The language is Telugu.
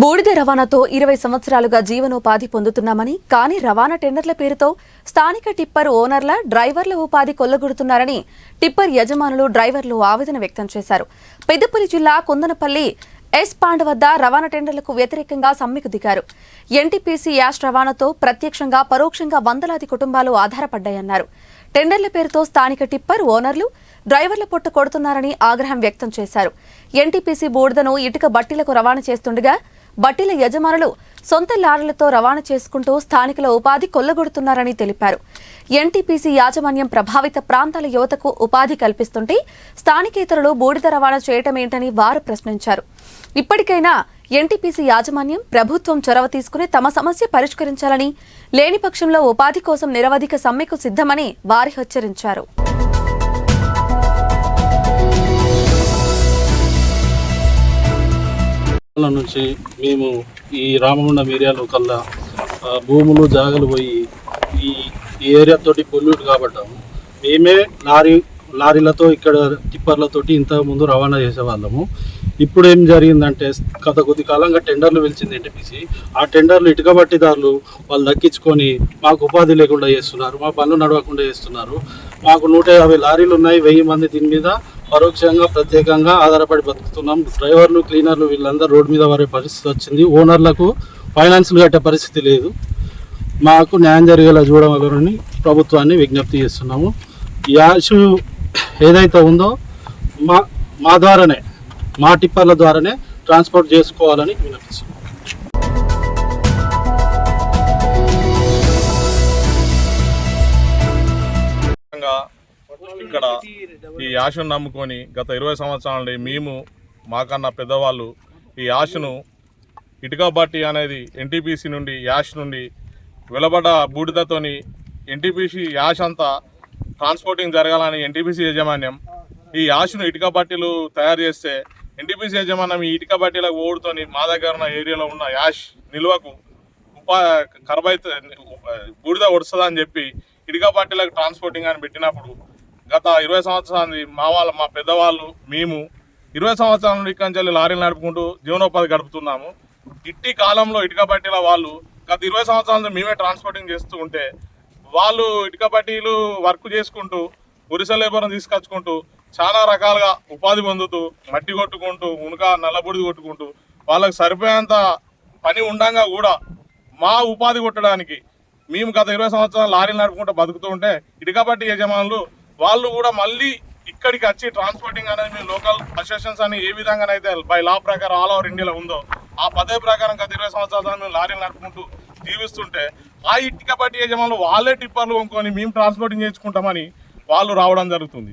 బూడిద రవాణాతో ఇరవై సంవత్సరాలుగా జీవనోపాధి పొందుతున్నామని కానీ రవాణా టెండర్ల పేరుతో స్థానిక టిప్పర్ ఓనర్ల డ్రైవర్ల ఉపాధి కొల్లగొడుతున్నారని టిప్పర్ యజమానులు డ్రైవర్లు ఆవేదన వ్యక్తం చేశారు. పెద్దపల్లి జిల్లా కుందనపల్లి ఎస్ పాండ్ వద్ద రవాణా టెండర్లకు వ్యతిరేకంగా సమ్మెకు దిగారు. ఎన్టీపీసీ యాష్ రవాణాతో ప్రత్యక్షంగా పరోక్షంగా వందలాది కుటుంబాలు ఆధారపడ్డాయన్నారు. టెండర్ల పేరుతో స్థానిక టిప్పర్ ఓనర్లు డ్రైవర్ల పొట్ట కొడుతున్నారని ఆగ్రహం వ్యక్తం చేశారు. ఎన్టీపీసీ బూడిదను ఇటుక బట్టీలకు రవాణా చేస్తుండగా బట్టీల యజమానులు సొంత లారీలతో రవాణా చేసుకుంటూ స్థానికుల ఉపాధి కొల్లగొడుతున్నారని తెలిపారు. ఎన్టీపీసీ యాజమాన్యం ప్రభావిత ప్రాంతాల యువతకు ఉపాధి కల్పిస్తుంటే స్థానికేతరులు బూడిద రవాణా చేయటమేంటని వారు ప్రశ్నించారు. ఇప్పటికైనా ఎన్టీపీసీ యాజమాన్యం ప్రభుత్వం చొరవ తీసుకుని తమ సమస్య పరిష్కరించాలని లేని పక్షంలో ఉపాధి కోసం నిరవధిక సమ్మెకు సిద్ధమని వారి హెచ్చరించారు. నుంచి మేము ఈ రామగుండం ఏరియాలో కల్లా భూములు జాగలు పోయి ఈ ఈ ఏరియా తోటి పొల్యూట్ కాబట్టాము మేమే లారీ లారీలతో ఇక్కడ టిప్పర్లతోటి ఇంత ముందు రవాణా చేసేవాళ్ళము. ఇప్పుడు ఏం జరిగిందంటే గత కొద్ది కాలంగా టెండర్లు పిలిచింది ఎన్టీపీసీ. ఆ టెండర్లు ఇటుకబట్టిదారులు వాళ్ళు దక్కించుకొని మాకు ఉపాధి లేకుండా చేస్తున్నారు మా పనులు నడవకుండా చేస్తున్నారు. మాకు నూట యాభై లారీలు ఉన్నాయి వెయ్యి మంది దీని మీద. పరోక్షంగా ప్రత్యేకంగా ఆధారపడి బతుకుతున్నాం. డ్రైవర్లు క్లీనర్లు వీళ్ళందరూ రోడ్డు మీద వారే పరిస్థితి వచ్చింది. ఓనర్లకు ఫైనాన్స్లు కట్టే పరిస్థితి లేదు. మాకు న్యాయం జరిగేలా చూడగలరని ప్రభుత్వాన్ని విజ్ఞప్తి చేస్తున్నాము. యాష్ ఏదైతే ఉందో మా మా ద్వారానే మా టిప్పర్ల ద్వారానే ట్రాన్స్పోర్ట్ చేసుకోవాలని వినిపిస్తున్నాం ఇక్కడ ఈ యాషను నమ్ముకొని గత ఇరవై సంవత్సరాల నుండి మేము మాకన్నా పెద్దవాళ్ళు ఈ యాషను ఇటుక బట్టి అనేది ఎన్టీపీసీ నుండి యాష్ నుండి వెలబడ్డ బూడిదతోని ఎన్టీపీసీ యాష్ అంతా ట్రాన్స్పోర్టింగ్ జరగాలని ఎన్టీపీసీ యాజమాన్యం ఈ యాష్ను ఇటుక బట్టీలు తయారు చేస్తే ఎన్టీపీసీ యాజమాన్యం ఈ ఇటుక బట్టీలకు ఓడుతోని మా దగ్గర ఉన్న ఏరియాలో ఉన్న యాష్ నిల్వకు ఉపా కరబైతే బూడిద వడుస్తుందని చెప్పి ఇటుక బట్టీలకు ట్రాన్స్పోర్టింగ్ అని పెట్టినప్పుడు గత ఇరవై సంవత్సరాలు మా వాళ్ళ మా పెద్దవాళ్ళు మేము ఇరవై సంవత్సరాల నుండి ఇక్కడి నుంచి లారీలు నడుపుకుంటూ జీవనోపాధి గడుపుతున్నాము. ఇట్టి కాలంలో ఇటుక బట్టీల వాళ్ళు గత ఇరవై సంవత్సరాల నుంచి మేమే ట్రాన్స్పోర్టింగ్ చేస్తూ ఉంటే వాళ్ళు ఇటుక బట్టీలు వర్క్ చేసుకుంటూ ఒరిస లేబర్ని తీసుకొచ్చుకుంటూ చాలా రకాలుగా ఉపాధి పొందుతూ మట్టి కొట్టుకుంటూ ఉనుక నల్లబుడిది కొట్టుకుంటూ వాళ్ళకి సరిపోయేంత పని ఉండంగా కూడా మా ఉపాధి కొట్టడానికి మేము గత ఇరవై సంవత్సరాలు లారీలు నడుపుకుంటూ బతుకుతూ ఉంటే ఇటుకబట్టి యజమానులు వాళ్ళు కూడా మళ్ళీ ఇక్కడికి వచ్చి ట్రాన్స్పోర్టింగ్ అనేది మీ లోకల్ అసోసియేషన్స్ అని ఏ విధంగానైతే బై లా ప్రకారం ఆల్ ఓవర్ ఇండియాలో ఉందో ఆ పదవి ప్రకారం గత ఇరవై సంవత్సరాలు మేము లారీలు నడుపుకుంటూ జీవిస్తుంటే ఆ ఇటుక పట్టి యజమానులు వాళ్ళే టిప్పర్లు కొనుక్కొని మేము ట్రాన్స్పోర్టింగ్ చేసుకుంటామని వాళ్ళు రావడం జరుగుతుంది.